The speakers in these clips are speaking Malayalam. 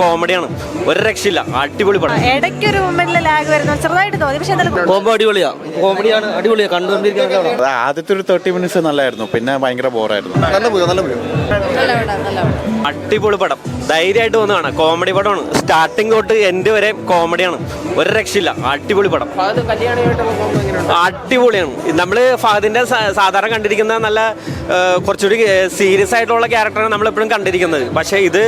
കോമഡിയാണ് ഒരു രക്ഷയില്ല. അടിപൊളി പടം. ഇടയ്ക്കൊരു മൊമെന്റിൽ ലാഗ് വരുന്നു ചെറുതായിട്ട് തോന്നി. പക്ഷെ എന്തായാലും കോമ്പോ അടിപൊളിയാ കോമഡിയാണ് അടിപൊളിയാ. കണ്ടുകൊണ്ടിരിക്കാൻ അത് ആദ്യത്തെ ഒരു തേർട്ടി മിനിറ്റ്സ് നല്ലായിരുന്നു. പിന്നെ ഭയങ്കര ബോറായിരുന്നു. അടിപൊളി പടം. ധൈര്യമായിട്ട് വന്ന് കാണാം. കോമഡി പടമാണ്. സ്റ്റാർട്ടിങ് തൊട്ട് എൻഡ് വരെ കോമഡിയാണ് ഒരു രക്ഷയില്ല. അടിപൊളി പടം. അടിപൊളിയാണ്. നമ്മൾ ഫഹദിന്റെ സാധാരണ കണ്ടിരിക്കുന്ന നല്ല കുറച്ചുകൂടി സീരിയസ് ആയിട്ടുള്ള ക്യാരക്ടറാണ് നമ്മൾ എപ്പോഴും കണ്ടിരിക്കുന്നത്. പക്ഷേ ഇത്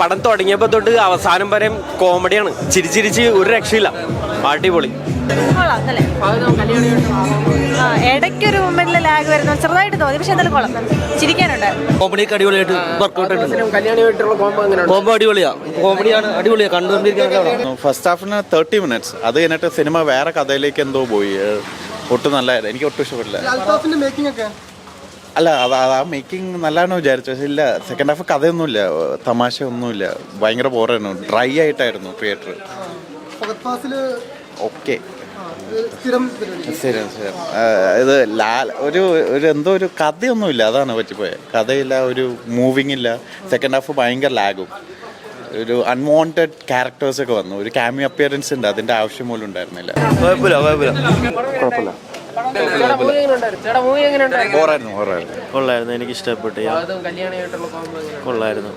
പടം തുടങ്ങിയപ്പോൾ തൊട്ട് അവസാനം വരെ കോമഡിയാണ്. ചിരിച്ചിരിച്ച് ഒരു രക്ഷയില്ല. അടിപൊളി. ഇടയ്ക്കൊരു മൊമെന്റിൽ ലാഗ് വരുന്നു ചെറുതായിട്ട് തോന്നി. പക്ഷെ എന്തായാലും കൊള്ളാം. ചിരിക്കാനുണ്ട്. കോമഡി അടിപൊളിയായിട്ട് വർക്കൗട്ട് കോമ്പോ അടിപൊളിയാ. കോമഡിയാണ് അടിപൊളിയാ. കണ്ടുകൊണ്ടിരിക്കാൻ ഫസ്റ്റ് ഹാഫിന് തേർട്ടി മിനിറ്റ്സ് അത് കഴിഞ്ഞിട്ട് സിനിമ വേറെ കഥയിലേക്ക് എന്തോ പോയി. ഒട്ടും നല്ലായിരുന്നു എനിക്ക് ഒട്ടും ഇഷ്ടപ്പെട്ടില്ല. അൽത്താഫിന്റെ മേക്കിംഗ് ഒക്കെ? അല്ല അത് അത് ആ മേക്കിംഗ് നല്ലതാണോ വിചാരിച്ചു. പക്ഷേ ഇല്ല സെക്കൻഡ് ഹാഫ് കഥയൊന്നുമില്ല. തമാശ ഒന്നുമില്ല. ഭയങ്കര ബോറായിരുന്നു ഡ്രൈ ആയിട്ടായിരുന്നു തിയേറ്റർ ഓക്കെ ശരി ശരി ഇത് ലാൽ ഒരു ഒരു എന്തോ ഒരു കഥയൊന്നുമില്ല. അതാണ് പറ്റിപ്പോയത് കഥയില്ല ഒരു മൂവിങ് ഇല്ല. സെക്കൻഡ് ഹാഫ് ഭയങ്കര ലാഗും. ഒരു അൺവാണ്ടഡ് ക്യാരക്ടേഴ്സ് ഒക്കെ വന്നു. ഒരു ക്യാമി അപ്പിയറൻസ് ഉണ്ട്. അതിന്റെ ആവശ്യം പോലും ഉണ്ടായിരുന്നില്ല. കുഴപ്പമില്ല കുഴപ്പമില്ല. ബോറായിരുന്നു കൊള്ളായിരുന്നു എനിക്ക് ഇഷ്ടപ്പെട്ടു കൊള്ളായിരുന്നു.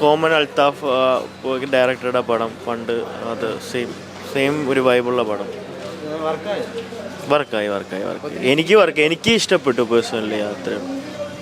കോമൺ അൽത്താഫ് ഡയറക്ടറുടെ പടം പണ്ട് അത് സെയിം സെയിം ഒരു വൈബുള്ള പടം. വർക്കായി വർക്കായി വർക്കായി എനിക്ക് വർക്ക് എനിക്ക് ഇഷ്ടപ്പെട്ടു പേഴ്സണലി അത്രയും.